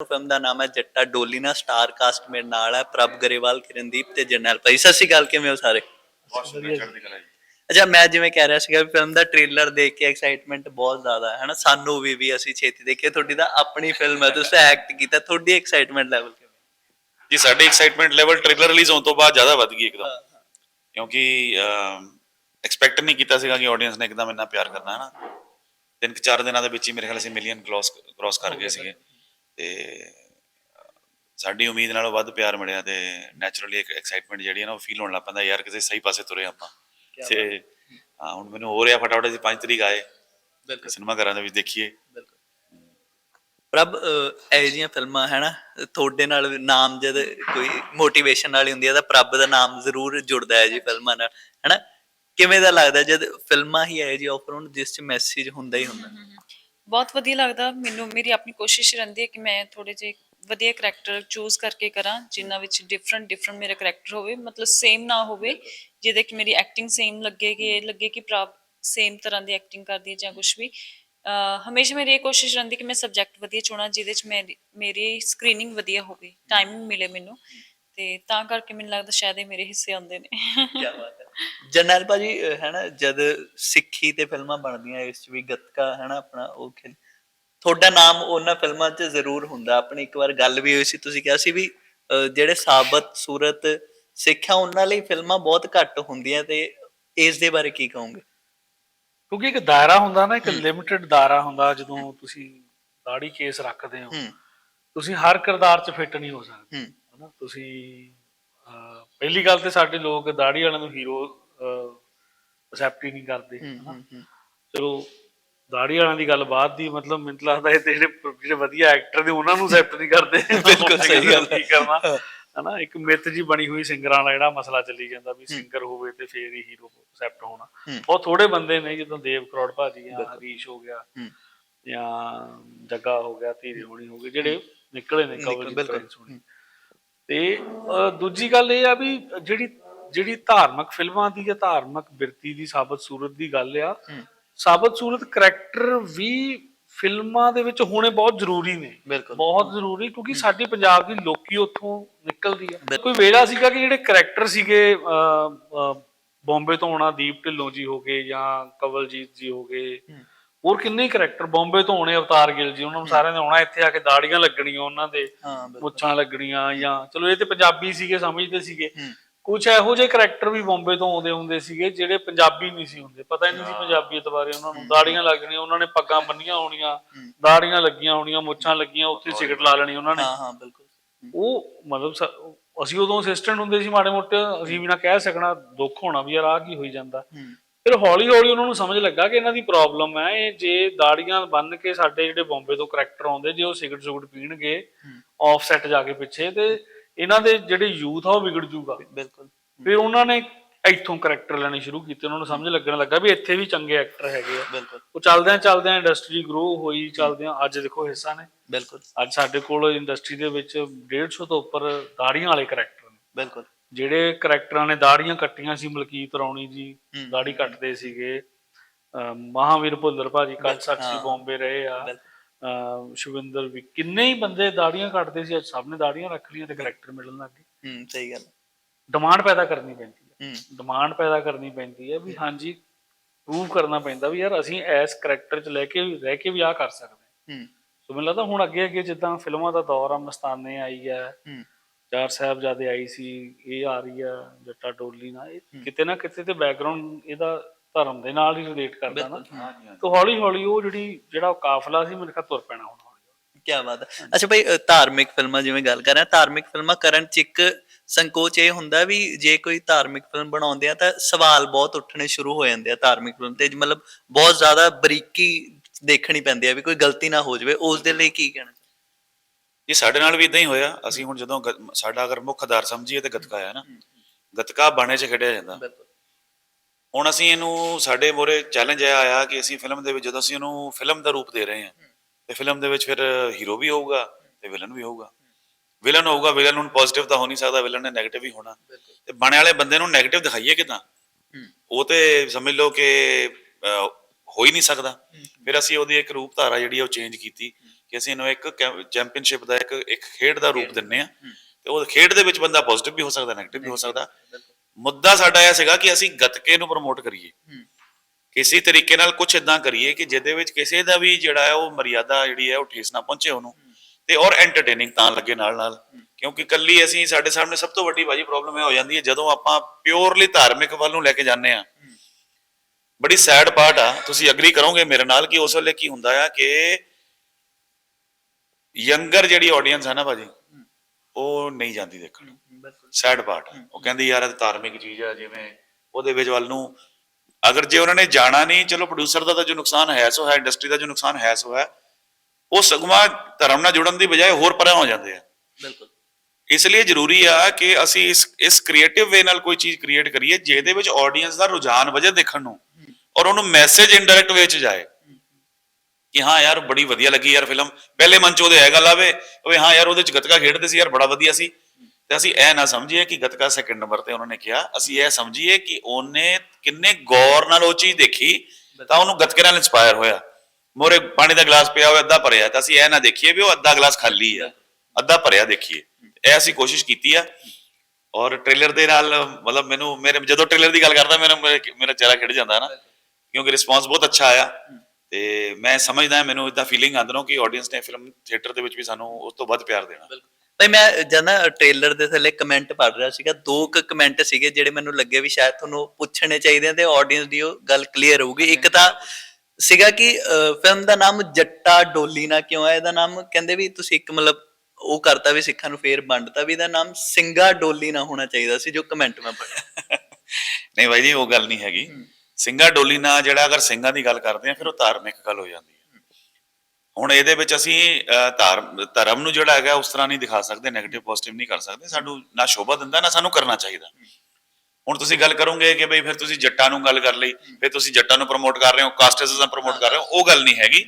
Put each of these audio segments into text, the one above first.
Film ਦਾ ਨਾਮ ਹੈ ਜੱਟਾ ਡੋਲੀ ਨਾਲ ਸਟਾਰ ਕਾਸਟ ਮੇਰੇ ਨਾਲ ਹੈ ਪ੍ਰਭ ਗਰੇਵਾਲ ਕਿਰਨਦੀਪ ਤੇ ਜਰਨੈਲ ਭਾਈ। ਸਤਿ ਸ਼੍ਰੀ ਅਕਾਲ ਕਿਵੇਂ ਹੋ ਸਾਰੇ? ਬਹੁਤ ਸ਼ੁਕਰੀਆ ਚੜ੍ਹਦੀ ਕਲਾ ਜੀ। ਅੱਛਾ ਮੈਂ ਜਿਵੇਂ ਕਹਿ ਰਿਹਾ ਸੀਗਾ ਵੀ ਫਿਲਮ ਦਾ ਟ੍ਰੇਲਰ ਦੇਖ ਕੇ ਐਕਸਾਈਟਮੈਂਟ ਬਹੁਤ ਜ਼ਿਆਦਾ ਹੈ ਹਨਾ? ਸਾਨੂੰ ਵੀ ਵੀ ਅਸੀਂ ਛੇਤੀ ਦੇਖੀਏ ਤੁਹਾਡੀ ਤਾਂ ਆਪਣੀ ਫਿਲਮ ਹੈ ਤੁਸੀਂ ਐਕਟ ਕੀਤਾ ਤੁਹਾਡੀ ਐਕਸਾਈਟਮੈਂਟ ਲੈਵਲ ਕਿਵੇਂ? ਜੀ ਸਾਡੀ ਐਕਸਾਈਟਮੈਂਟ ਲੈਵਲ ਟ੍ਰੇਲਰ ਰਿਲੀਜ਼ ਹੋਣ ਤੋਂ ਬਾਅਦ ਜ਼ਿਆਦਾ ਵੱਧ ਗਈ ਇੱਕਦਮ। ਕਿਉਂਕਿ ਐਕਸਪੈਕਟ ਨਹੀਂ ਕੀਤਾ ਸੀਗਾ ਕਿ ਆਡੀਅנס ਨੇ ਇੱਕਦਮ ਇੰਨਾ ਪਿਆਰ ਕਰਨਾ ਹੈ ਨਾ ਤਿੰਨ ਚਾਰ ਦਿਨਾਂ ਦੇ ਵਿੱਚ ਹੀ ਮੇਰੇ ਖਿਆਲ ਅਸੀਂ ਮਿਲੀਅਨ ਕ੍ਰੋਸ ਕਰ ਗਏ ਸੀਗੇ। ਤੇ ਸਾਡੀ ਉਮੀਦ ਨਾਲੋਂ ਵੱਧ ਪਿਆਰ ਮਿਲਿਆ ਤੇ ਨੈਚੁਰਲੀ ਇੱਕ ਐਕਸਾਈਟਮੈਂਟ ਜਿਹੜੀ ਹੈ ਨਾ ਉਹ ਫੀਲ ਹੋਣ ਲੱਗ ਪੈਂਦਾ ਯਾਰ ਕਿਸੇ ਸਹੀ ਪਾਸੇ ਤੁਰੇ ਆਪਾਂ। ਤੇ ਹਾਂ, ਹੁਣ ਮੈਨੂੰ ਹੋ ਰਿਹਾ ਫਟਾਫਟ ਅਸੀਂ 5 ਤਰੀਕ ਆਏ। ਬਿਲਕੁਲ। ਸਿਨੇਮਾ ਘਰਾਂ ਦੇ ਵਿੱਚ ਦੇਖੀਏ। ਬਿਲਕੁਲ। ਪ੍ਰਭ ਇਹੋ ਜਿਹੀਆਂ ਫਿਲਮਾਂ ਹੈ ਨਾ ਤੁਹਾਡੇ ਨਾਲ ਨਾਮ ਜਦ ਕੋਈ ਮੋਟੀਵੇਸ਼ਨ ਵਾਲੀ ਹੁੰਦੀ ਹੈ ਤਾਂ ਪ੍ਰਭ ਦਾ ਨਾਮ ਜ਼ਰੂਰ ਜੁੜਦਾ ਹੈ ਜੀ ਫਿਲਮਾਂ ਨਾਲ ਹੈ ਨਾ ਕਿਵੇਂ ਦਾ ਲੱਗਦਾ ਜਦ ਫਿਲਮਾਂ ਹੀ ਇਹੋ ਜਿਹੀ ਆਫਰ ਹੋਣ ਜਿਸ ਚ ਮੈਸੇਜ ਹੁੰਦਾ ਹੀ ਹੁੰਦਾ? ਬਹੁਤ ਵਧੀਆ ਲੱਗਦਾ। ਮੈਨੂੰ, ਮੇਰੀ ਆਪਣੀ ਕੋਸ਼ਿਸ਼ ਰਹਿੰਦੀ ਹੈ ਕਿ ਮੈਂ ਥੋੜੇ ਜਿਹੇ ਵਧੀਆ ਕਰੈਕਟਰ ਚੂਜ਼ ਕਰਕੇ ਕਰਾਂ, ਜਿਨ੍ਹਾਂ ਵਿੱਚ ਡਿਫਰੈਂਟ ਡਿਫਰੈਂਟ ਮੇਰਾ ਕਰੈਕਟਰ ਹੋਵੇ। ਮਤਲਬ ਸੇਮ ਨਾ ਹੋਵੇ, ਜਿਹਦੇ ਕਿ ਮੇਰੀ ਐਕਟਿੰਗ ਸੇਮ ਲੱਗੇ ਕਿ ਇਹ ਲੱਗੇ ਕਿ ਪ੍ਰਾਪ ਸੇਮ ਤਰ੍ਹਾਂ ਦੀ ਐਕਟਿੰਗ ਕਰਦੀ ਹੈ ਜਾਂ ਕੁਝ ਵੀ। ਹਮੇਸ਼ਾ ਮੇਰੀ ਇਹ ਕੋਸ਼ਿਸ਼ ਰਹਿੰਦੀ ਕਿ ਮੈਂ ਸਬਜੈਕਟ ਵਧੀਆ ਚੁਣਾ, ਜਿਹਦੇ ਚ ਮੇਰੀ ਮੇਰੀ ਸਕਰੀਨਿੰਗ ਵਧੀਆ ਹੋਵੇ ਟਾਈਮਿੰਗ ਮਿਲੇ ਮੈਨੂੰ। ਤੇ ਤਾਂ ਕਰਕੇ ਮੈਨੂੰ ਲੱਗਦਾ ਸ਼ਾਇਦ ਇਹ ਮੇਰੇ ਹਿੱਸੇ ਆਉਂਦੇ ਨੇ। ਕੀ ਬਾਤ ਜਰਨੈਲ ਭਾਜੀ ਅਹ, ਹੈ ਨਾ ਜਦ ਸਿੱਖੀ ਤੇ ਫਿਲਮਾਂ ਬਣਦੀਆਂ ਇਸ ਚ ਵੀ ਗੱਤਕਾ ਹੈ ਨਾ ਆਪਣਾ ਉਹ ਖੇਲ ਤੁਹਾਡਾ ਨਾਮ ਉਹਨਾਂ ਫਿਲਮਾਂ 'ਚ ਜ਼ਰੂਰ ਹੁੰਦਾ। ਆਪਣੀ ਇੱਕ ਵਾਰ ਗੱਲ ਵੀ ਹੋਈ ਸੀ ਤੁਸੀਂ ਕਿਹਾ ਸੀ ਵੀ ਜਿਹੜੇ ਸਾਬਤ ਸੂਰਤ ਸਿੱਖਿਆ ਉਹਨਾਂ ਲਈ ਫਿਲਮਾਂ ਬਹੁਤ ਘੱਟ ਹੁੰਦੀਆਂ ਤੇ ਇਸ ਦੇ ਬਾਰੇ ਕੀ ਕਹੋਗੇ? ਕਿਉਂਕਿ ਇੱਕ ਦਾਇਰਾ ਹੁੰਦਾ ਨਾ ਇੱਕ ਲਿਮਿਟਿਡ ਦਾਇਰਾ ਹੁੰਦਾ ਜਦੋਂ ਤੁਸੀਂ ਦਾੜੀ ਕੇਸ ਰੱਖਦੇ ਹੋ। ਤੁਸੀਂ ਹਰ ਕਿਰਦਾਰ 'ਚ ਫਿੱਟ ਨਹੀਂ ਹੋ ਸਕਦੇ ਹਨਾ ਤੁਸੀਂ ਪਹਿਲੀ ਗੱਲ ਤੇ ਸਾਡੇ ਲੋਕ ਦਾੜੀ ਵਾਲਿਆਂ ਨੂੰ ਹੀਰੋ ਅਸੈਪਟ ਹੀ ਨਹੀਂ ਕਰਦੇ ਚਲੋ ਦਾੜੀ ਵਾਲਿਆਂ ਦੀ ਗੱਲ ਬਾਤ ਦੀ ਮਤਲਬ ਮੈਨੂੰ ਲੱਗਦਾ ਇਹ ਜਿਹੜੇ ਜਿਹੜੇ ਵਧੀਆ ਐਕਟਰ ਨੇ ਉਹਨਾਂ ਨੂੰ ਅਸੈਪਟ ਨਹੀਂ ਕਰਦੇ। ਬਿਲਕੁਲ ਸਹੀ ਗੱਲ ਹੈ। ਕੀ ਕਰਨਾ ਹਨਾ? ਇੱਕ ਮਿੱਥ ਜੀ ਬਣੀ ਹੋਈ ਸਿੰਗਰਾਂ ਦਾ ਜਿਹੜਾ ਮਸਲਾ ਚੱਲੀ ਜਾਂਦਾ ਵੀ ਸਿੰਗਰ ਹੋਵੇ ਤੇ ਫੇਰ ਹੀ ਹੀਰੋ ਅਸੈਪਟ ਹੋਣਾ। ਹੂੰ। ਬਹੁਤ ਥੋੜੇ ਬੰਦੇ ਨੇ ਜਦੋਂ ਦੇਵ ਕਰੋੜ ਭਾਜੀ ਆ ਹਰੀਸ਼ ਹੋ ਗਿਆ ਜਾਂ ਜੱਗਾ ਹੋ ਗਿਆ ਧੀਰੇ ਹੋਣੀ ਹੋ ਗਏ ਜਿਹੜੇ ਨਿਕਲੇ ਨੇ ਕਵਲ ਬਿਲਕੁਲ। ਤੇ ਦੂਜੀ ਗੱਲ ਇਹ ਆ ਵੀ ਜਿਹੜੀ ਜਿਹੜੀ ਧਾਰਮਿਕ ਫਿਲਮਾਂ ਦੀ ਜਾਂ ਧਾਰਮਿਕ ਬਿਰਤੀ ਦੀ ਸਾਬਤ ਸੂਰਤ ਦੀ ਗੱਲ ਆ ਸਾਬਤ ਸੂਰਤ ਕਰੈਕਟਰ ਵੀ ਫਿਲਮਾਂ ਦੇ ਵਿੱਚ ਹੋਣੇ ਬਹੁਤ ਜ਼ਰੂਰੀ ਨੇ। ਬਿਲਕੁਲ। ਬਹੁਤ ਜ਼ਰੂਰੀ ਕਿਉਂਕਿ ਸਾਡੀ ਪੰਜਾਬ ਦੀ ਲੋਕੀ ਉੱਥੋਂ ਨਿਕਲਦੀ ਆ। ਕੋਈ ਵੇਲਾ ਸੀਗਾ ਕਿ ਜਿਹੜੇ ਕਰੈਕਟਰ ਸੀਗੇ ਬੰਬੇ ਤੋਂ ਆਉਣਾ ਦੀਪ ਢਿੱਲੋਂ ਜੀ ਹੋ ਗਏ ਜਾਂ ਕਵਲਜੀਤ ਜੀ ਹੋ ਗਏ ਹੂੰ। ਹੋਰ ਕਿੰਨੇ ਕਰੈਕਟਰ ਬੰਬੇ ਤੋਂ ਆਉਣੇ ਅਵਤਾਰ ਗਿੱਲ ਜੀ ਉਹਨਾਂ ਨੂੰ ਸਾਰਿਆਂ ਨੇ ਆਉਣਾ ਇੱਥੇ ਆ ਕੇ ਦਾੜੀਆਂ ਲੱਗਣੀਆਂ ਉਹਨਾਂ ਦੇ ਮੁੱਛਾਂ ਲੱਗਣੀਆਂ ਜਾਂ ਚਲੋ ਇਹ ਤੇ ਪੰਜਾਬੀ ਸੀਗੇ ਸਮਝਦੇ ਸੀਗੇ। ਕੁਝ ਇਹੋ ਜਿਹੇ ਕਰੈਕਟਰ ਵੀ ਬੰਬੇ ਤੋਂ ਆਉਂਦੇ ਹੁੰਦੇ ਸੀਗੇ ਜਿਹੜੇ ਪੰਜਾਬੀ ਨਹੀਂ ਸੀ ਹੁੰਦੇ। ਪਤਾ ਹੀ ਨਹੀਂ ਸੀ ਪੰਜਾਬੀਅਤ ਬਾਰੇ ਉਹਨਾਂ ਨੂੰ। ਦਾੜੀਆਂ ਲੱਗਣੀਆਂ ਉਹਨਾਂ ਨੇ ਪੱਗਾਂ ਬੰਨੀਆਂ ਹੋਣੀਆਂ। ਦਾੜੀਆਂ ਲੱਗੀਆਂ ਹੋਣੀਆਂ ਮੁੱਛਾਂ ਲੱਗੀਆਂ ਉੱਥੇ ਸਿਗਰਟ ਲਾ ਲੈਣੀ ਉਹਨਾਂ ਨੇ। ਹਾਂ ਹਾਂ ਬਿਲਕੁਲ। ਉਹ ਮਤਲਬ ਅਸੀਂ ਉਦੋਂ ਅਸਿਸਟੈਂਟ ਹੁੰਦੇ ਸੀ ਮਾੜੇ ਮੋਟੇ ਅਸੀਂ ਵੀ ਨਾ ਕਹਿ ਸਕਣਾ ਦੁੱਖ ਹੋਣਾ ਵੀ ਯਾਰ ਕੀ ਹੋਈ ਜਾਂਦਾ। ਫਿਰ ਹੌਲੀ ਹੌਲੀ ਉਹਨਾਂ ਨੂੰ ਸਮਝ ਲੱਗਾ ਕਿ ਇਹਨਾਂ ਦੀ ਪ੍ਰੋਬਲਮ ਹੈ। ਇਹ ਜੇ ਦਾੜੀਆਂ ਬੰਨ ਕੇ ਸਾਡੇ ਜਿਹੜੇ ਬੰਬੇ ਤੋਂ ਕਰੈਕਟਰ ਆਉਂਦੇ ਜੇ ਉਹ ਸਿਗਰਟ ਸੁਗਰਟ ਪੀਣਗੇ ਆਫਸੈਟ ਜਾ ਕੇ ਪਿੱਛੇ ਤੇ ਇਹਨਾਂ ਦੇ ਜਿਹੜੇ ਯੂਥ ਆ ਉਹ ਵਿਗੜ ਜੂਗਾ ਬਿਲਕੁਲ। ਫਿਰ ਉਹਨਾਂ ਨੇ ਇੱਥੋਂ ਕਰੈਕਟਰ ਲੈਣੇ ਸ਼ੁਰੂ ਕੀਤੇ ਉਹਨਾਂ ਨੂੰ ਸਮਝ ਲੱਗਣ ਲੱਗਾ ਵੀ ਇੱਥੇ ਵੀ ਚੰਗੇ ਐਕਟਰ ਹੈਗੇ ਆ। ਬਿਲਕੁਲ। ਉਹ ਚੱਲਦਿਆਂ ਚੱਲਦਿਆਂ ਇੰਡਸਟਰੀ ਗਰੋ ਹੋਈ ਚੱਲਦਿਆਂ ਅੱਜ ਦੇਖੋ ਹਿੱਸਾ ਨੇ। ਬਿਲਕੁਲ। ਅੱਜ ਸਾਡੇ ਕੋਲ ਇੰਡਸਟਰੀ ਦੇ ਵਿੱਚ 150 ਤੋਂ ਉੱਪਰ ਦਾੜੀਆਂ ਵਾਲੇ ਕਰੈਕਟਰ ਨੇ। ਬਿਲਕੁਲ। ਜਿਹੜੇ ਕਰੈਕਟਰਾਂ ਨੇ ਦਾੜੀਆਂ ਕੱਟੀਆਂ ਸੀ ਮਲਕੀਤ ਰੌਣੀ ਜੀ। ਦਾੜੀ ਕੱਟਦੇ ਸੀਗੇ। ਮਹਾਵੀਰ ਭੁੱਲਰ ਭਾਜੀ ਕੱਟ ਸੱਚ ਸੀ ਹਾਂ। ਬੰਬੇ ਰਹੇ ਆ। ਸ਼ੁਭਿੰਦਰ ਵੀ ਕਿੰਨੇ ਹੀ ਬੰਦੇ ਦਾੜੀਆਂ ਕੱਟਦੇ ਸੀ ਅੱਜ ਸਭ ਨੇ ਦਾੜੀਆਂ ਰੱਖ ਲਈਆਂ ਤੇ ਕਰੈਕਟਰ ਮਿਲਣ ਲੱਗ ਗਏ। ਹੂੰ ਸਹੀ ਗੱਲ ਡਿਮਾਂਡ ਪੈਦਾ ਕਰਨੀ ਪੈਂਦੀ ਹੈ। ਡਿਮਾਂਡ ਪੈਦਾ ਕਰਨੀ ਪੈਂਦੀ ਹੈ ਵੀ ਹਾਂਜੀ ਪ੍ਰੂਵ ਕਰਨਾ ਪੈਂਦਾ ਵੀ ਯਾਰ ਅਸੀਂ ਇਸ ਕਰੈਕਟਰ 'ਚ ਲੈ ਕੇ ਰਹਿ ਕੇ ਵੀ ਆ ਕਰ ਸਕਦੇ ਹਾਂ। ਹੂੰ। ਸੋ ਮੈਨੂੰ ਲੱਗਦਾ ਹੁਣ ਅੱਗੇ ਅੱਗੇ ਜਿੱਦਾਂ ਫਿਲਮਾਂ ਦਾ ਦੌਰ ਆ ਮਸਤਾਨੇ ਆਈ ਹੈ। ਹੂੰ। ਚਾਰ ਸਾਹਿਬਜ਼ਾਦੇ ਆਈ ਸੀ ਇਹ ਆ ਰਹੀ ਆ ਜੱਟਾ ਡੋਲੀ ਨਾਲ। ਇਹ ਕਿਤੇ ਨਾ ਕਿਤੇ ਤੇ ਬੈਕਗ੍ਰਾਉਂਡ ਇਹਦਾ ਧਰਮ ਦੇ ਨਾਲ ਹੀ ਰਿਲੇਟ ਕਰਦਾ ਨਾ। ਤਾਂ ਹੌਲੀ ਹੌਲੀ ਉਹ ਜਿਹੜੀ ਜਿਹੜਾ ਉਹ ਕਾਫਲਾ ਸੀ ਮੇਰੇ ਖਿਆਲ ਤੁਰ ਪੈਣਾ ਹੁਣ ਕੀ ਬਾਤ ਹੈ। ਅੱਛਾ ਭਾਈ ਧਾਰਮਿਕ ਫਿਲਮਾਂ ਜਿਵੇਂ ਗੱਲ ਕਰ ਰਹੇ ਹਾਂ ਧਾਰਮਿਕ ਫਿਲਮਾਂ ਕਰਨ ਚ ਇੱਕ ਸੰਕੋਚ ਇਹ ਹੁੰਦਾ ਵੀ ਜੇ ਕੋਈ ਧਾਰਮਿਕ ਫਿਲਮ ਬਣਾਉਂਦੇ ਆ ਤਾਂ ਸਵਾਲ ਬਹੁਤ ਉੱਠਣੇ ਸ਼ੁਰੂ ਹੋ ਜਾਂਦੇ ਆ ਧਾਰਮਿਕ ਫਿਲਮ ਤੇ ਮਤਲਬ ਬਹੁਤ ਜ਼ਿਆਦਾ ਬਰੀਕੀ ਦੇਖਣੀ ਪੈਂਦੀ ਆ ਵੀ ਕੋਈ ਗਲਤੀ ਨਾ ਹੋ ਜਾਵੇ। ਉਸ ਦੇ ਲਈ ਕੀ ਕਹਿਣਾ ਇਹ ਸਾਡੇ ਨਾਲ ਵੀ ਇਦਾਂ ਹੀ ਹੋਇਆ। ਅਸੀਂ ਹੁਣ ਜਦੋਂ ਸਾਡਾ ਅਗਰ ਮੁੱਖ ਆਧਾਰ ਸਮਝੀਏ ਤੇ ਗੱਤਕਾ ਹੈ ਨਾ। ਗੱਤਕਾ ਬਾਣੇ 'ਚ ਖੇਡਿਆ ਜਾਂਦਾ। ਹੁਣ ਅਸੀਂ ਇਹਨੂੰ ਸਾਡੇ ਮੋਰੇ ਚੈਲੰਜ ਇਹ ਆਇਆ ਕਿ ਅਸੀਂ ਫਿਲਮ ਦੇ ਵਿੱਚ ਜਦੋਂ ਅਸੀਂ ਉਹਨੂੰ ਫਿਲਮ ਦਾ ਰੂਪ ਦੇ ਰਹੇ ਹਾਂ ਤੇ ਫਿਲਮ ਦੇ ਵਿੱਚ ਫਿਰ ਹੀਰੋ ਵੀ ਹੋਊਗਾ ਤੇ ਵਿਲਨ ਵੀ ਹੋਊਗਾ। ਵਿਲਨ ਹੋਊਗਾ ਵਿਲਨ ਹੁਣ ਪੋਜ਼ਿਟਿਵ ਤਾਂ ਹੋ ਨਹੀਂ ਸਕਦਾ ਵਿਲਨ ਨੇ 네ਗੇਟਿਵ ਹੀ ਹੋਣਾ ਤੇ ਬਾਣੇ ਵਾਲੇ ਬੰਦੇ ਨੂੰ 네ਗੇਟਿਵ ਦਿਖਾਈਏ ਕਿਦਾਂ? ਉਹ ਤੇ ਸਮਝ ਲਓ ਕਿ ਹੋ ਹੀ ਨਹੀਂ ਸਕਦਾ। ਫਿਰ ਅਸੀਂ ਉਹਦੀ ਇੱਕ ਰੂਪ ਧਾਰਾ ਜਿਹੜੀ ਉਹ ਚੇਂਜ ਕੀਤੀ। ਕਿ ਅਸੀਂ ਇਹਨੂੰ ਇੱਕ ਚੈਂਪੀਅਨਸ਼ਿਪ ਦਾ ਇੱਕ ਇੱਕ ਖੇਡ ਦਾ ਰੂਪ ਦਿੰਨੇ ਆ ਤੇ ਉਹ ਖੇਡ ਦੇ ਵਿੱਚ ਬੰਦਾ ਪੋਜ਼ਿਟਿਵ ਵੀ ਹੋ ਸਕਦਾ ਨੈਗੇਟਿਵ ਵੀ ਹੋ ਸਕਦਾ। ਮੁੱਦਾ ਸਾਡਾ ਇਹ ਸੀਗਾ ਕਿ ਅਸੀਂ ਗੱਤਕੇ ਨੂੰ ਪ੍ਰਮੋਟ ਕਰੀਏ। ਕਿਸੇ ਤਰੀਕੇ ਨਾਲ ਕੁਝ ਇਦਾਂ ਕਰੀਏ ਕਿ ਜਿਹਦੇ ਵਿੱਚ ਕਿਸੇ ਦਾ ਵੀ ਜਿਹੜਾ ਹੈ ਉਹ ਮਰਿਆਦਾ ਜਿਹੜੀ ਹੈ ਉਹ ਠੇਸ ਨਾ ਪਹੁੰਚੇ ਉਹਨੂੰ। ਤੇ ਔਰ ਐਂਟਰਟੇਨਿੰਗ ਤਾਂ ਲੱਗੇ ਨਾਲ ਨਾਲ ਕਿਉਂਕਿ ਕੱਲੀ ਅਸੀਂ ਸਾਡੇ ਸਾਹਮਣੇ ਸਭ ਤੋਂ ਵੱਡੀ ਬਾਜੀ ਪ੍ਰੋਬਲਮ ਇਹ ਹੋ ਜਾਂਦੀ ਹੈ ਜਦੋਂ ਆਪਾਂ ਪਿਓਰਲੀ ਧਾਰਮਿਕ ਵੱਲ ਨੂੰ ਲੈ ਕੇ ਜਾਂਦੇ ਆ ਬੜੀ ਸੈਡ ਪਾਰਟ ਆ। ਤੁਸੀਂ ਅਗਰੀ ਕਰੋਗੇ ਮੇਰੇ ਨਾਲ ਕਿ ਉਸ ਵੇਲੇ ਕੀ ਹੁੰਦਾ ਆ ਕਿ ਯੰਗਰ ਜਿਹੜੀ ਆਡੀਅנס ਹੈ ਨਾ ਭਾਜੀ ਉਹ ਨਹੀਂ ਜਾਂਦੀ ਦੇਖਣ ਸੈਡ ਪਾਰਟ ਉਹ ਕਹਿੰਦੇ ਯਾਰ ਇਹ ਧਾਰਮਿਕ ਚੀਜ਼ ਆ ਜਿਵੇਂ ਉਹਦੇ ਵਿੱਚ ਵੱਲ ਨੂੰ ਅਗਰ ਜੇ ਉਹਨਾਂ ਨੇ ਜਾਣਾ ਨਹੀਂ ਚਲੋ ਪ੍ਰੋਡਿਊਸਰ ਦਾ ਤਾਂ ਜੋ ਨੁਕਸਾਨ ਹੈ ਸੋ ਹੈ ਇੰਡਸਟਰੀ ਦਾ ਜੋ ਨੁਕਸਾਨ ਹੈ ਸੋ ਹੈ। ਉਹ ਸਗਮਾ ਧਰਮ ਨਾਲ ਜੁੜਨ ਦੀ ਬਜਾਏ ਹੋਰ ਪਰਾਂ ਹੋ ਜਾਂਦੇ ਆ। ਬਿਲਕੁਲ। ਇਸ ਲਈ ਜ਼ਰੂਰੀ ਆ ਕਿ ਅਸੀਂ ਇਸ ਇਸ ਕ੍ਰੀਏਟਿਵ ਵੇ ਨਾਲ ਕੋਈ ਚੀਜ਼ ਕ੍ਰੀਏਟ ਕਰੀਏ ਜਿਹਦੇ ਵਿੱਚ ਆਡੀਅנס ਦਾ ਰੁਝਾਨ ਵਜੇ ਦੇਖਣ ਨੂੰ ਔਰ ਉਹਨੂੰ ਮੈਸੇਜ ਇਨਡਾਇਰੈਕਟ ਵੇ ਚ ਜਾਏ। ਕਿ ਹਾਂ ਯਾਰ ਬੜੀ ਵਧੀਆ ਲੱਗੀ ਯਾਰ ਫਿਲਮ। ਪਹਿਲੇ ਮਨ ਚ ਉਹਦੇ ਹੈ ਗੱਲ ਆਵੇ ਓਏ ਹਾਂ ਯਾਰ ਉਹਦੇ ਚ ਗੱਤਕਾ ਖੇਡਦੇ ਸੀ, ਯਾਰ ਬੜਾ ਵਧੀਆ ਸੀ। ਤੇ ਅਸੀਂ ਇਹ ਨਾ ਸਮਝੀਏ ਕਿ ਗੱਤਕਾ ਸੈਕਿੰਡ ਨੰਬਰ ਤੇ ਉਹਨਾਂ ਨੇ ਕਿਹਾ, ਅਸੀਂ ਇਹ ਸਮਝੀਏ ਕਿ ਉਹਨੇ ਕਿੰਨੇ ਗੌਰ ਨਾਲ ਉਹ ਚੀਜ਼ ਦੇਖੀ, ਤਾਂ ਉਹਨੂੰ ਗੱਤਕੇ ਨਾਲ ਇਨਸਪਾਇਰ ਹੋਇਆ। ਮੋਰੇ ਪਾਣੀ ਦਾ ਗਲਾਸ ਪਿਆ ਹੋਇਆ, ਅੱਧਾ ਭਰਿਆ, ਤਾਂ ਅਸੀਂ ਇਹ ਨਾ ਦੇਖੀਏ ਵੀ ਉਹ ਅੱਧਾ ਗਲਾਸ ਖਾਲੀ ਆ, ਅੱਧਾ ਭਰਿਆ ਦੇਖੀਏ। ਇਹ ਅਸੀਂ ਕੋਸ਼ਿਸ਼ ਕੀਤੀ ਆ। ਔਰ ਟ੍ਰੇਲਰ ਦੇ ਨਾਲ, ਮਤਲਬ ਮੈਨੂੰ, ਮੇਰੇ ਜਦੋਂ ਟ੍ਰੇਲਰ ਦੀ ਗੱਲ ਕਰਦਾ, ਮੇਰਾ ਮੇਰਾ ਚਿਹਰਾ ਖਿੜ ਜਾਂਦਾ ਨਾ, ਕਿਉਂਕਿ ਰਿਸਪਾਂਸ ਬਹੁਤ ਅੱਛਾ ਆਇਆ। ਤੇ ਮੈਂ ਸਮਝਦਾ ਮੈਨੂੰ ਇਦਾਂ ਫੀਲਿੰਗ ਆਂਦਰੋਂ ਕਿ ਆਡੀਅנס ਨੇ ਫਿਲਮ ਥੀਏਟਰ ਦੇ ਵਿੱਚ ਵੀ ਸਾਨੂੰ ਉਸ ਤੋਂ ਵੱਧ ਪਿਆਰ ਦੇਣਾ। ਭਾਈ ਮੈਂ ਜਨਾ ਟ੍ਰੇਲਰ ਦੇ ਥੱਲੇ ਕਮੈਂਟ ਪੜ ਰਿਹਾ ਸੀਗਾ ਦੋ ਕੁ ਕਮੈਂਟ ਸੀਗੇ ਜਿਹੜੇ ਮੈਨੂੰ ਲੱਗੇ ਵੀ ਸ਼ਾਇਦ ਤੁਹਾਨੂੰ ਪੁੱਛਣੇ ਚਾਹੀਦੇ ਤੇ ਆਡੀਅנס ਦੀ ਉਹ ਗੱਲ ਕਲੀਅਰ ਹੋਊਗੀ। ਇੱਕ ਤਾਂ ਸੀਗਾ ਕਿ ਫਿਲਮ ਦਾ ਨਾਮ ਜੱਟਾ ਡੋਲੀ ਨਾ ਕਿਉਂ ਹੈ ਇਹਦਾ ਨਾਮ ਕਹਿੰਦੇ ਵੀ ਤੁਸੀਂ ਇੱਕ ਮਤਲਬ ਉਹ ਕਰਤਾ ਵੀ ਸਿੱਖਾਂ ਨੂੰ ਫੇਰ ਵੰਡਤਾ ਵੀ ਇਹਦਾ ਨਾਮ ਸਿੰਗਾ ਡੋਲੀ ਨਾ ਹੋਣਾ ਚਾਹੀਦਾ ਸੀ ਜੋ ਕਮੈਂਟ ਮੈਂ ਪੜਿਆ ਨਹੀਂ ਭਾਈ ਜੀ ਉਹ ਗੱਲ ਨਹੀਂ ਹੈਗੀ। ਸਿੰਘਾ ਡੋਲੀ ਨਾਲ ਜਿਹੜਾ ਅਗਰ ਸਿੰਘਾਂ ਦੀ ਗੱਲ ਕਰਦੇ ਆ ਫਿਰ ਉਹ ਧਾਰਮਿਕ ਗੱਲ ਹੋ ਜਾਂਦੀ ਹੈ। ਹੁਣ ਇਹਦੇ ਵਿੱਚ ਅਸੀਂ ਅਹ, ਧਰਮ ਨੂੰ ਜਿਹੜਾ ਹੈਗਾ ਉਸ ਤਰ੍ਹਾਂ ਨਹੀਂ ਦਿਖਾ ਸਕਦੇ 네ਗੇਟਿਵ ਪੋਜ਼ਿਟਿਵ ਨਹੀਂ ਕਰ ਸਕਦੇ। ਸਾਨੂੰ ਨਾ ਸ਼ੋਭਾ ਦਿੰਦਾ ਨਾ ਸਾਨੂੰ ਕਰਨਾ ਚਾਹੀਦਾ। ਹੁਣ ਤੁਸੀਂ ਗੱਲ ਕਰੋਗੇ ਕਿ ਬਈ ਫਿਰ ਤੁਸੀਂ ਜੱਟਾਂ ਨੂੰ ਗੱਲ ਕਰ ਲਈ ਫਿਰ ਤੁਸੀਂ ਜੱਟਾਂ ਨੂੰ ਪ੍ਰਮੋਟ ਕਰ ਰਹੇ ਹੋ ਕਾਸਟਿਜ਼ਮ ਪ੍ਰਮੋਟ ਕਰ ਰਹੇ ਹੋ ਉਹ ਗੱਲ ਨਹੀਂ ਹੈਗੀ।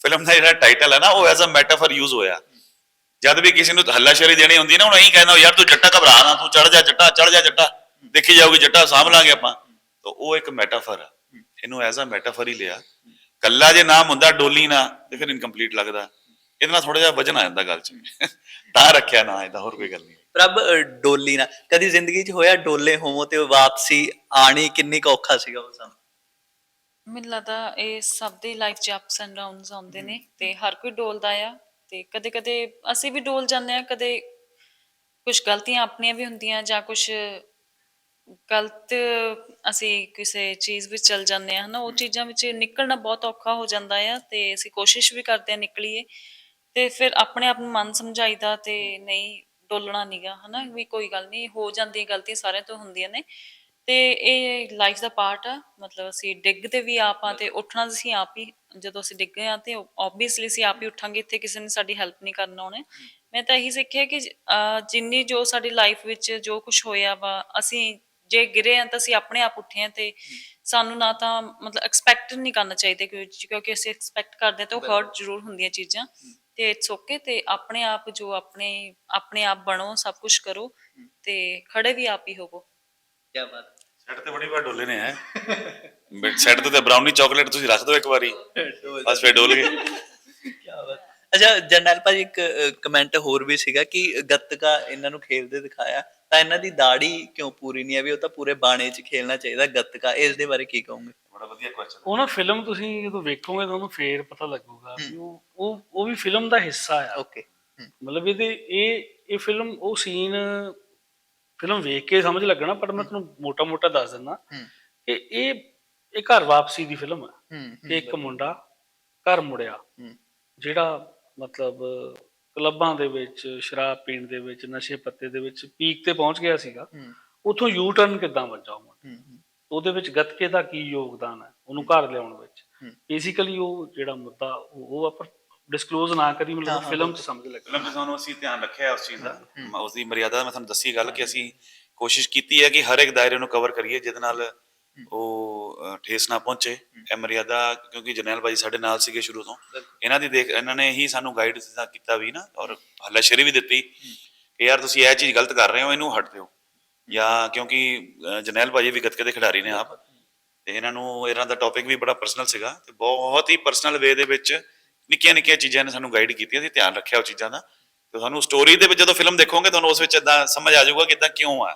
ਫਿਲਮ ਦਾ ਜਿਹੜਾ ਟਾਈਟਲ ਹੈ ਨਾ ਉਹ ਐਜ਼ ਅ ਮੈਟਾਫਰ ਯੂਜ਼ ਹੋਇਆ। ਜਦ ਵੀ ਕਿਸੇ ਨੂੰ ਹੱਲਾਸ਼ੇਰੀ ਦੇਣੀ ਹੁੰਦੀ ਨਾ ਉਹ ਇਹੀ ਕਹਿੰਦਾ ਯਾਰ ਤੂੰ ਜੱਟਾ ਘਬਰਾ ਨਾ ਤੂੰ ਚੜ ਜਾ ਜੱਟਾ ਚੜ ਜਾ ਜੱਟਾ ਦੇਖੀ ਜਾਊਗੀ ਜੱਟਾ ਸਾਂਭ ਲਾਂਗੇ ਆਪਾਂ। ਤਾਂ ਉਹ ਇੱਕ ਮੈਟਾਫਰ ਆ। ਇਹਨੂੰ ਐਜ਼ ਅ ਮੈਟਾਫਰ ਹੀ ਲਿਆ। ਕੱਲਾ ਜੇ ਨਾਮ ਹੁੰਦਾ ਡੋਲੀ ਨਾ ਤੇ ਫਿਰ ਇਨਕੰਪਲੀਟ ਲੱਗਦਾ। ਇਹਦੇ ਨਾਲ ਥੋੜਾ ਜਿਹਾ ਵਜਨ ਆ ਜਾਂਦਾ ਗੱਲ 'ਚ। ਤਾਂ ਰੱਖਿਆ ਨਾ ਇਹਦਾ ਹੋਰ ਕੋਈ ਗੱਲ ਨਹੀਂ। ਪ੍ਰਭ ਡੋਲੀ ਨਾ। ਕਦੀ ਜ਼ਿੰਦਗੀ 'ਚ ਹੋਇਆ ਡੋਲੇ ਹੋਵੋ ਤੇ ਵਾਪਸੀ ਆਣੀ ਕਿੰਨੀ ਔਖਾ ਸੀਗਾ ਉਹ ਸਮਾਂ? ਮੈਨੂੰ ਲੱਗਦਾ ਇਹ ਸਭ ਦੀ ਲਾਈਫ 'ਚ ਅਪਸ ਐਂਡ ਡਾਊਨਸ ਆਉਂਦੇ ਨੇ ਤੇ ਹਰ ਕੋਈ ਡੋਲਦਾ ਆ ਤੇ ਕਦੇ ਕਦੇ ਅਸੀਂ ਵੀ ਡੋਲ ਜਾਂਦੇ ਆ ਕਦੇ ਕੁਝ ਗਲਤੀਆਂ ਆਪਣੀਆਂ ਵੀ ਹੁੰਦੀਆਂ ਜਾਂ ਕੁਝ ਗਲਤ ਅਸੀਂ ਕਿਸੇ ਚੀਜ਼ ਵਿੱਚ ਚਲ ਜਾਂਦੇ ਆ ਹਨਾ ਉਹ ਚੀਜ਼ਾਂ ਵਿੱਚ ਨਿਕਲਣਾ ਬਹੁਤ ਔਖਾ ਹੋ ਜਾਂਦਾ ਆ ਤੇ ਅਸੀਂ ਕੋਸ਼ਿਸ਼ ਵੀ ਕਰਦੇ ਆ ਨਿਕਲੀਏ ਤੇ ਫਿਰ ਆਪਣੇ ਆਪ ਨੂੰ ਮਨ ਸਮਝਾਈਦਾ ਤੇ ਨਹੀਂ ਡੋਲਣਾ ਨੀਗਾ ਹਨਾ ਵੀ ਕੋਈ ਗੱਲ ਨਹੀਂ ਹੋ ਜਾਂਦੀ ਗਲਤੀ ਸਾਰਿਆਂ ਤੋਂ ਹੁੰਦੀਆਂ ਨੇ ਤੇ ਇਹ ਲਾਈਫ ਦਾ ਪਾਰਟ ਆ ਮਤਲਬ ਅਸੀਂ ਡਿੱਗਦੇ ਵੀ ਆਪ ਤੇ ਉੱਠਣਾ ਅਸੀਂ ਆਪ ਹੀ ਜਦੋਂ ਅਸੀਂ ਡਿੱਗੇ ਆ ਤੇ ਆਬਵੀਅਸਲੀ ਅਸੀਂ ਆਪ ਹੀ ਉੱਠਾਂਗੇ ਇੱਥੇ ਕਿਸੇ ਨੇ ਸਾਡੀ ਹੈਲਪ ਨਹੀਂ ਕਰਨ ਆਉਣੇ ਮੈਂ ਤਾਂ ਇਹੀ ਸਿੱਖਿਆ ਕਿ ਜਿੰਨੀ ਜੋ ਸਾਡੀ ਲਾਈਫ ਵਿੱਚ ਜੋ ਕੁਝ ਹੋਇਆ ਵਾ ਅਸੀਂ ਜੇ ਗਿਰੇ ਆ ਤਾਂ ਅਸੀਂ ਆਪਣੇ ਆਪ ਉੱਠੇ ਆ ਤੇ ਸਾਨੂੰ ਨਾ ਤਾਂ ਮਤਲਬ ਐਕਸਪੈਕਟ ਨਹੀਂ ਕਰਨਾ ਚਾਹੀਦਾ ਕਿ- ਕਿਉਂਕਿ ਅਸੀਂ ਐਕਸਪੈਕਟ ਕਰਦੇ ਹਾਂ ਤਾਂ ਉਹ ਹਰਟ ਜ਼ਰੂਰ ਹੁੰਦੀਆਂ ਚੀਜ਼ਾਂ। ਤੇ ਇਟਸ ਓਕੇ ਤੇ ਆਪਣੇ ਆਪ ਜੋ ਆਪਣੇ ਆਪਣੇ ਆਪ ਬਣੋ ਸਭ ਕੁਝ ਕਰੋ ਤੇ ਖੜੇ ਵੀ ਆਪ ਹੀ ਹੋਵੋ। ਕੀ ਬਾਤ ਸੈੱਟ ਤੇ ਬੜੀ ਵਾਰ ਡੋਲੇ ਨੇ ਹੈ। ਸੈੱਟ ਤੇ ਬ੍ਰਾਊਨੀ ਚਾਕਲੇਟ ਤੁਸੀਂ ਰੱਖ ਦਿਓ ਇੱਕ ਵਾਰੀ। ਬਸ ਫੇਰ ਡੋਲ ਗਏ। ਕੀ ਬਾਤ ਅੱਛਾ ਜਰਨਲ ਭਾਜੀ ਇੱਕ ਕਮੈਂਟ ਹੋਰ ਵੀ ਸੀਗਾ ਕਿ ਗੱਤਕਾ ਇਹਨਾਂ ਨੂੰ ਖੇਲਦੇ ਦਿਖਾਇਆ। ਤਾਂ ਇਹਨਾਂ ਦੀ ਦਾੜੀ ਕਿਉਂ ਪੂਰੀ ਨਹੀਂ ਹੈ? ਵੀ ਉਹ ਤਾਂ ਪੂਰੇ ਬਾਣੇ 'ਚ ਖੇਲਣਾ ਚਾਹੀਦਾ ਗੱਤਕਾ। ਇਸ ਦੇ ਬਾਰੇ ਕੀ ਕਹੋਗੇ? ਬੜਾ ਵਧੀਆ ਕੁਐਸਚਨ ਉਹ ਨਾ ਫਿਲਮ ਤੁਸੀਂ ਜਦੋਂ ਵੇਖੋਗੇ ਤੁਹਾਨੂੰ ਫੇਰ ਪਤਾ ਲੱਗੂਗਾ ਵੀ ਉਹ ਉਹ ਉਹ ਵੀ ਫਿਲਮ ਦਾ ਹਿੱਸਾ ਆ। ਓਕੇ ਮਤਲਬ ਇਹਦੇ ਇਹ ਇਹ ਫਿਲਮ ਉਹ ਸੀਨ ਫਿਲਮ ਵੇਖ ਕੇ ਸਮਝ ਲੱਗਣਾ ਪਰ ਮੈਂ ਤੁਹਾਨੂੰ ਮੋਟਾ-ਮੋਟਾ ਦੱਸ ਦਿੰਦਾ ਹੂੰ। ਕਿ ਇਹ ਇਹ ਘਰ ਵਾਪਸੀ ਦੀ ਫਿਲਮ ਹੈ ਕਿ ਇੱਕ ਮੁੰਡਾ ਘਰ ਮੁੜਿਆ। ਜਿਹੜਾ ਮਤਲਬ ਕਲੱਬਾਂ ਦੇ ਵਿੱਚ ਸ਼ਰਾਬ ਪੀਣ ਦੇ ਵਿੱਚ ਨਸ਼ੇ ਪੱਤੇ ਦੇ ਵਿੱਚ ਪੀਕ ਤੇ ਪਹੁੰਚ ਗਿਆ ਸੀਗਾ। ਉਥੋਂ ਯੂ ਟਰਨ ਕਿੱਦਾਂ ਵੱਜਾ ਉਹਦੇ ਵਿੱਚ ਗੱਤਕੇ ਦਾ ਕੀ ਯੋਗਦਾਨ ਹੈ? ਉਹਨੂੰ ਘਰ ਲਿਆਉਣ ਵਿੱਚ। ਬੇਸਿਕਲੀ ਉਹ ਜਿਹੜਾ ਮੁੱਦਾ ਉਹ ਉਹ ਆਪਾਂ ਡਿਸਕਲੋਜ਼ ਨਾ ਕਰੀ ਮਤਲਬ ਫਿਲਮ 'ਚ ਸਮਝ ਲੱਗੇ। ਫਿਲਮ 'ਚ ਸਾਨੂੰ ਅਸੀਂ ਧਿਆਨ ਰੱਖਿਆ ਉਸ ਚੀਜ਼ ਦਾ। ਉਸ ਦੀ ਮਰਿਆਦਾ ਮੈਂ ਤੁਹਾਨੂੰ ਦੱਸੀ ਗੱਲ ਕਿ ਅਸੀਂ ਕੋਸ਼ਿਸ਼ ਕੀਤੀ ਹੈ ਕਿ ਹਰ ਇੱਕ ਦਾਇਰੇ ਨੂੰ ਕਵਰ ਕਰੀਏ ਜਿਹਦੇ ਨਾਲ ਉਹ ਠੇਸ ਨਾ ਪਹੁੰਚੇ ਇਹ ਮਰਿਆਦਾ ਕਿਉਂਕਿ ਜਰਨੈਲ ਭਾਈ ਸਾਡੇ ਨਾਲ ਸੀਗੇ ਸ਼ੁਰੂ ਤੋਂ। ਇਹਨਾਂ ਦੀ ਦੇਖ ਇਹਨਾਂ ਨੇ ਹੀ ਸਾਨੂੰ ਗਾਈਡ ਕੀਤਾ ਵੀ ਨਾ ਔਰ ਹੱਲਾਸ਼ੇਰੀ ਵੀ ਦਿੱਤੀ ਕਿ ਯਾਰ ਤੁਸੀਂ ਇਹ ਚੀਜ਼ ਗਲਤ ਕਰ ਰਹੇ ਹੋ ਇਹਨੂੰ ਹਟ ਦਿਓ। ਜਾਂ ਕਿਉਂਕਿ ਜਰਨੈਲ ਭਾਈ ਵੀ ਗੱਤਕੇ ਦੇ ਖਿਡਾਰੀ ਨੇ ਆਪ। ਤੇ ਇਹਨਾਂ ਨੂੰ ਇਹਨਾਂ ਦਾ ਟੌਪਿਕ ਵੀ ਬੜਾ ਪਰਸਨਲ ਸੀਗਾ ਤੇ ਬਹੁਤ ਹੀ ਪਰਸਨਲ ਵੇ ਦੇ ਵਿੱਚ ਨਿੱਕੀਆਂ ਨਿੱਕੀਆਂ ਚੀਜ਼ਾਂ ਨੇ ਸਾਨੂੰ ਗਾਈਡ ਕੀਤੀਆਂ ਸੀ ਧਿਆਨ ਰੱਖਿਆ ਉਹ ਚੀਜ਼ਾਂ ਦਾ। ਤੇ ਤੁਹਾਨੂੰ ਸਟੋਰੀ ਦੇ ਵਿੱਚ ਜਦੋਂ ਫਿਲਮ ਦੇਖੋਗੇ ਤੁਹਾਨੂੰ ਉਸ ਵਿੱਚ ਇਦਾਂ ਸਮਝ ਆ ਜਾਊਗਾ ਕਿ ਇਦਾਂ ਕਿਉਂ ਆ।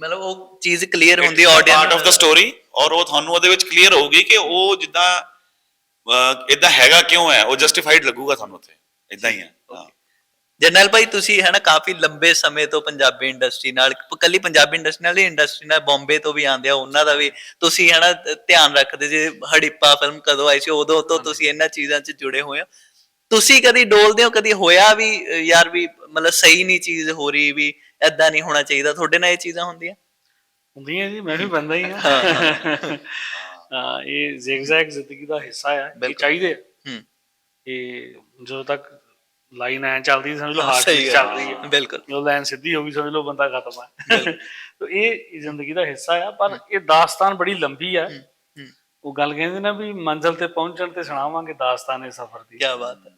ਮਤਲਬ ਉਹ ਚੀਜ਼ ਕਲੀਅਰ ਹੁੰਦੀ part audience of the story ਔਰ ਉਹ ਤੁਹਾਨੂੰ ਉਹਦੇ ਵਿੱਚ ਕਲੀਅਰ ਹੋਊਗੀ ਕਿ ਉਹ ਜਿੱਦਾਂ ਇਦਾਂ ਹੈਗਾ ਕਿਉਂ ਹੈ? ਉਹ ਜਸਟੀਫਾਈਡ ਲੱਗੂਗਾ ਤੁਹਾਨੂੰ ਉੱਥੇ। ਇਦਾਂ ਹੀ ਹੈ। ਜਰਨੈਲ ਭਾਈ ਤੁਸੀਂ ਹੈ ਨਾ ਕਾਫੀ ਲੰਬੇ ਸਮੇਂ ਤੋਂ ਪੰਜਾਬੀ ਇੰਡਸਟਰੀ ਨਾਲ ਕੱਲੀ ਪੰਜਾਬੀ ਇੰਡਸਟਰੀ ਨਾਲ ਹੀ ਇੰਡਸਟਰੀ ਨਾਲ ਬੰਬੇ ਤੋਂ ਵੀ ਆਉਂਦੇ ਆ ਉਹਨਾਂ ਦਾ ਵੀ ਤੁਸੀਂ ਹੈ ਨਾ ਧਿਆਨ ਰੱਖਦੇ ਜੇ ਹੜਿੱਪਾ ਫਿਲਮ ਕਦੋਂ ਆਈ ਸੀ ਉਦੋਂ ਤੋਂ ਤੁਸੀਂ ਇਹਨਾਂ ਚੀਜ਼ਾਂ 'ਚ ਜੁੜੇ ਹੋਏ ਹੋ। ਤੁਸੀਂ ਕਦੀ ਡੋਲਦੇ ਹੋ ਕਦੀ ਹੋਇਆ ਵੀ ਯਾਰ ਵੀ ਮਤਲਬ ਸਹੀ ਨਹੀਂ ਚੀਜ਼ ਹੋ ਰਹੀ ਵੀ ਐਦਾਂ ਨਹੀਂ ਹੋਣਾ ਚਾਹੀਦਾ ਤੁਹਾਡੇ ਨਾਲ ਇਹ ਚੀਜ਼ਾਂ ਹੁੰਦੀਆਂ? ਹੁੰਦੀਆਂ ਜੀ ਮੈਂ ਵੀ ਬੰਦਾ ਹੀ ਹਾਂ। ਹਾਂ। ਇਹ ਜ਼ਿਗਜ਼ੈਗ ਜ਼ਿੰਦਗੀ ਦਾ ਹਿੱਸਾ ਆ ਇਹ। ਚਾਹੀਦੇ ਹੂੰ। ਇਹ ਜਦੋਂ ਤੱਕ ਲਾਈਨ ਐ ਚੱਲਦੀ ਸਮਝ ਲਓ ਹਾਰਟ ਬੀਟ ਚੱਲ ਰਹੀ ਹੈ ਬਿਲਕੁਲ। ਜਦੋਂ ਲਾਈਨ ਸਿੱਧੀ ਹੋ ਗਈ ਸਮਝ ਲਓ ਬੰਦਾ ਖਤਮ ਹੈ ਤਾਂ ਇਹ ਜ਼ਿੰਦਗੀ ਦਾ ਹਿੱਸਾ ਆ ਪਰ ਇਹ ਦਾਸਤਾਨ ਬੜੀ ਲੰਬੀ ਆ। ਉਹ ਗੱਲ ਕਹਿੰਦੇ ਨਾ ਵੀ ਮੰਜ਼ਲ ਤੇ ਪਹੁੰਚਣ ਤੇ ਸੁਣਾਵਾਂਗੇ ਦਾਸਤਾਨੇ ਸਫ਼ਰ ਦੀ। ਕੀ ਬਾਤ ਹੈ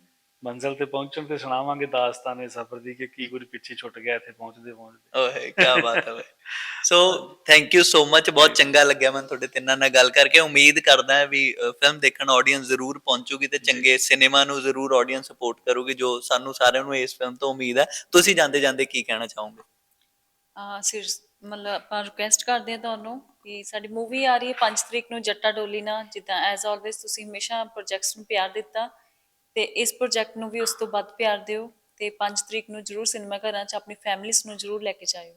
ਮੰਜ਼ਲ ਤੇ ਪਹੁੰਚਣ ਤੇ ਸੁਣਾਵਾਂਗੇ ਦਾਸਤਾਨੇ ਸਫ਼ਰ ਦੀ ਕਿ ਕੀ ਕੁਝ ਪਿੱਛੇ ਛੁੱਟ ਗਿਆ ਇੱਥੇ ਪਹੁੰਚਦੇ ਪਹੁੰਚਦੇ। ਓਏ ਕੀ ਬਾਤ ਹੈ so thank you so much ਬਹੁਤ ਚੰਗਾ ਲੱਗਿਆ ਮੈਂ ਤੁਹਾਡੇ ਤਿੰਨਾਂ ਨਾਲ ਗੱਲ ਕਰਕੇ। ਉਮੀਦ ਕਰਦਾ ਹਾਂ ਵੀ ਫਿਲਮ ਦੇਖਣ ਆਡੀਅנס ਜ਼ਰੂਰ ਪਹੁੰਚੂਗੀ ਤੇ ਚੰਗੇ ਸਿਨੇਮਾ ਨੂੰ ਜ਼ਰੂਰ ਆਡੀਅנס ਸਪੋਰਟ ਕਰੂਗੀ ਜੋ ਸਾਨੂੰ ਸਾਰਿਆਂ ਨੂੰ ਇਸ ਫਿਲਮ ਤੋਂ ਉਮੀਦ ਹੈ। ਤੁਸੀਂ ਜਾਂਦੇ ਜਾਂਦੇ ਕੀ ਕਹਿਣਾ ਚਾਹੋਗੇ? ਆ ਸਿਰ ਮਤਲਬ ਆਪਾਂ ਰਿਕੁਐਸਟ ਕਰਦੇ ਹਾਂ ਤੁਹਾਨੂੰ ਕਿ ਸਾਡੀ ਮੂਵੀ ਆ ਰਹੀ ਹੈ 5 ਤਰੀਕ ਨੂੰ ਜੱਟਾ ਡੋਲੀ ਨਾਲ। ਜਿੱਦਾਂ ਐਜ਼ ਆਲਵੇਸ ਤੁਸੀਂ ਹਮੇਸ਼ਾ ਪ੍ਰੋਜੈਕਟਸ ਪਿਆਰ ਦਿੱਤਾ। ਤੇ ਇਸ ਪ੍ਰੋਜੈਕਟ ਨੂੰ ਵੀ ਉਸ ਤੋਂ ਵੱਧ ਪਿਆਰ ਦਿਓ ਤੇ 5 ਤਰੀਕ ਨੂੰ ਜਰੂਰ ਸਿਨੇਮਾ ਘਰਾਂ 'ਚ ਆਪਣੀ ਫੈਮਿਲੀਜ਼ ਨੂੰ ਜਰੂਰ ਲੈ ਕੇ ਜਾਇਓ।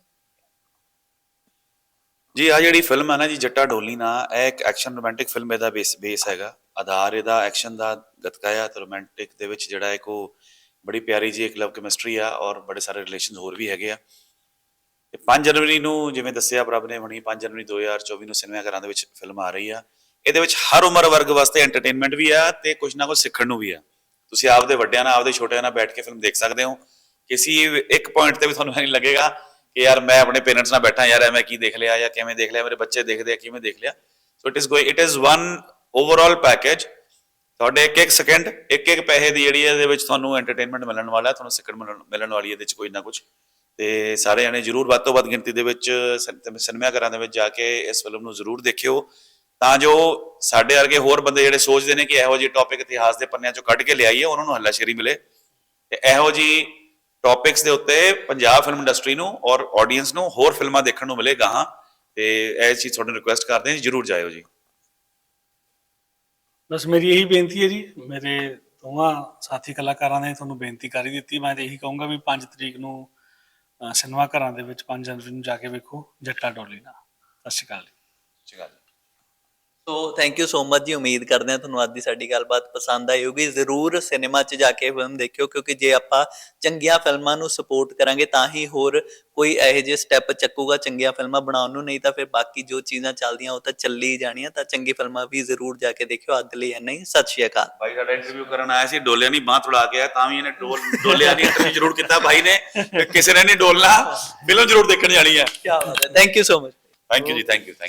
ਜੀ ਆ ਜਿਹੜੀ ਫਿਲਮ ਹੈ ਨਾ ਜੀ, ਜੱਟਾ ਡੋਲੀ ਨਾ, ਇਹ ਇੱਕ ਐਕਸ਼ਨ ਰੋਮਾਂਟਿਕ ਫਿਲਮ ਇਹਦਾ ਬੇਸ ਬੇਸ ਹੈਗਾ। ਆਧਾਰ ਇਹਦਾ ਐਕਸ਼ਨ ਦਾ ਗਤਕਾਇਆ ਤੇ ਰੋਮਾਂਟਿਕ ਦੇ ਵਿੱਚ ਜਿਹੜਾ ਇੱਕ ਉਹ ਬੜੀ ਪਿਆਰੀ ਜੀ ਇੱਕ ਲਵ ਕੈਮਿਸਟਰੀ ਆ ਔਰ ਬੜੇ ਸਾਰੇ ਰਿਲੇਸ਼ਨਸ ਹੋਰ ਵੀ ਹੈਗੇ ਆ। ਤੇ 5 ਜਨਵਰੀ ਨੂੰ ਜਿਵੇਂ ਦੱਸਿਆ ਪ੍ਰਭ ਨੇ ਹੁਣੀ 5 ਜਨਵਰੀ 2024 ਨੂੰ ਸਿਨੇਮਾ ਘਰਾਂ ਦੇ ਵਿੱਚ ਫਿਲਮ ਆ ਰਹੀ ਆ। ਇਹਦੇ ਵਿੱਚ ਹਰ ਉਮਰ ਵਰਗ ਵਾਸਤੇ ਐਂਟਰਟੇਨਮੈਂਟ ਵੀ ਆ ਤੇ ਕੁਝ ਨਾ ਕੁਝ ਸਿੱਖਣ ਨੂੰ ਵੀ ਆ। ਤੁਸੀਂ ਆਪਦੇ ਵੱਡਿਆਂ ਨਾਲ, ਆਪਦੇ ਛੋਟਿਆਂ ਨਾਲ ਬੈਠ ਕੇ ਫਿਲਮ ਦੇਖ ਸਕਦੇ ਹੋ। ਕਿਸੇ ਇੱਕ ਪੁਆਇੰਟ ਤੇ ਵੀ ਤੁਹਾਨੂੰ ਨਹੀਂ ਲੱਗੇਗਾ ਕਿ ਯਾਰ ਮੈਂ ਆਪਣੇ ਪੇਰੈਂਟਸ ਨਾਲ ਬੈਠਾ, ਯਾਰ ਐਵੇਂ ਕੀ ਦੇਖ ਲਿਆ, ਜਾਂ ਕਿਵੇਂ ਦੇਖ ਲਿਆ, ਮੇਰੇ ਬੱਚੇ ਦੇਖਦੇ ਆ, ਕਿਵੇਂ ਦੇਖ ਲਿਆ। So it is going it is one overall package ਤੁਹਾਡੇ ਇੱਕ ਇੱਕ ਸੈਕਿੰਡ ਇੱਕ ਇੱਕ ਪੈਸੇ ਦੀ ਜਿਹੜੀ ਹੈ, ਇਹਦੇ ਵਿੱਚ ਤੁਹਾਨੂੰ ਐਂਟਰਟੇਨਮੈਂਟ ਮਿਲਣ ਵਾਲਾ, ਤੁਹਾਨੂੰ ਸਿੱਖਣ ਮਿਲਣ ਮਿਲਣ ਵਾਲੀ ਇਹਦੇ ਵਿੱਚ ਕੋਈ ਨਾ ਕੁਝ ਤੇ ਸਾਰੇ ਜਣੇ ਜਰੂਰ ਵੱਧ ਤੋਂ ਵੱਧ ਗਿਣਤੀ ਦੇ ਵਿੱਚ, ਸਿਨ- ਸਿਨੇਮਾ ਘਰਾਂ ਦੇ ਵਿੱਚ ਜਾ ਕੇ ਇਸ ਫਿਲਮ ਨੂੰ ਜ਼ਰੂਰ ਦੇਖਿਓ। ਤਾਂ ਜੋ ਸਾਡੇ ਵਰਗੇ ਹੋਰ ਬੰਦੇ ਜਿਹੜੇ ਸੋਚਦੇ ਨੇ ਕਿ ਇਹੋ ਜਿਹੇ ਟੌਪਿਕ ਇਤਿਹਾਸ ਦੇ ਪੰਨਿਆਂ ਚੋਂ ਕੱਢ ਕੇ ਲਿਆਈਏ ਉਹਨਾਂ ਨੂੰ ਹੱਲਾਸ਼ੇਰੀ ਮਿਲੇ। ਤੇ ਇਹੋ ਜੀ ਟੌਪਿਕਸ ਦੇ ਉੱਤੇ ਪੰਜਾਬ ਫਿਲਮ ਇੰਡਸਟਰੀ ਨੂੰ ਔਰ ਆਡੀਅנס ਨੂੰ ਹੋਰ ਫਿਲਮਾਂ ਦੇਖਣ ਨੂੰ ਮਿਲੇ ਗਾਹਾਂ ਤੇ ਇਹ ਚੀਜ਼ ਤੁਹਾਨੂੰ ਰਿਕੁਐਸਟ ਕਰਦੇ ਹਾਂ ਜਰੂਰ ਜਾਇਓ ਜੀ। ਬਸ ਮੇਰੀ ਇਹੀ ਬੇਨਤੀ ਹੈ ਜੀ ਮੇਰੇ ਦੋਵਾਂ ਸਾਥੀ ਕਲਾਕਾਰਾਂ ਨੇ ਤੁਹਾਨੂੰ ਬੇਨਤੀ ਕਰ ਦਿੱਤੀ। ਮੈਂ ਤੇ ਇਹੀ ਕਹੂੰਗਾ ਵੀ 5 ਤਰੀਕ ਨੂੰ ਸਿਨੇਮਾ ਘਰਾਂ ਦੇ ਵਿੱਚ 5 ਜਨਵਰੀ ਨੂੰ ਜਾ ਕੇ ਵੇਖੋ ਜੱਟਾ ਡੋਲੀ ਨਾਲ। ਸਤਿ ਸ਼੍ਰੀ ਅਕਾਲ ਜੀ। ਚੰਗਾ ਜੀ। So thank you so much ਜੀ ਉਮੀਦ ਕਰਦੇ ਹਾਂ ਤੁਹਾਨੂੰ ਅੱਜ ਦੀ ਸਾਡੀ ਗੱਲਬਾਤ ਪਸੰਦ ਆਈ ਹੋਗੀ ਜ਼ਰੂਰ ਸਿਨੇਮਾ 'ਚ ਜਾ ਕੇ ਫਿਲਮ ਦੇਖਿਓ ਕਿਉਂਕਿ ਜੇ ਆਪਾਂ ਚੰਗੀਆਂ ਫਿਲਮਾਂ ਨੂੰ ਸਪੋਰਟ ਕਰਾਂਗੇ ਤਾਂ ਹੀ ਹੋਰ ਕੋਈ ਇਹੋ ਜਿਹੇ ਸਟੈਪ ਚੱਕੂਗਾ ਚੰਗੀਆਂ ਫਿਲਮਾਂ ਬਣਾਉਣ ਨੂੰ ਨਹੀਂ ਤਾਂ ਫਿਰ ਬਾਕੀ ਜੋ ਚੀਜ਼ਾਂ ਚੱਲਦੀਆਂ ਉਹ ਤਾਂ ਚੱਲੀ ਜਾਣੀਆਂ ਤਾਂ ਚੰਗੀ ਫਿਲਮਾਂ ਵੀ ਜ਼ਰੂਰ ਜਾ ਕੇ ਦੇਖਿਓ। ਅੱਜ ਲਈ ਇੰਨਾ ਹੀ ਸਤਿ ਸ਼੍ਰੀ ਅਕਾਲ। ਭਾਈ ਸਾਡਾ ਇੰਟਰਵਿਊ ਕਰਨ ਆਇਆ ਸੀ ਡੋਲਿਆ ਨਹੀਂ ਬਾਹ ਤੁੜਾ ਕੇ ਆਇਆ ਤਾਂ ਵੀ ਇਹਨੇ ਡੋਲ ਡੋਲਿਆ ਨਹੀਂ ਇੰਟਰਵਿਊ ਜ਼ਰੂਰ ਕੀਤਾ ਭਾਈ ਨੇ। ਕਿਸੇ ਨੇ ਨਹੀਂ ਡੋਲਣਾ ਫਿਲਮ ਜ਼ਰੂਰ ਦੇਖਣ ਜਾਣੀ ਹੈ। ਕੀ ਬਾਤ ਹੈ thank you so much thank you ਜੀ ਥੈਂਕ ਯੂ ਥੈਂਕ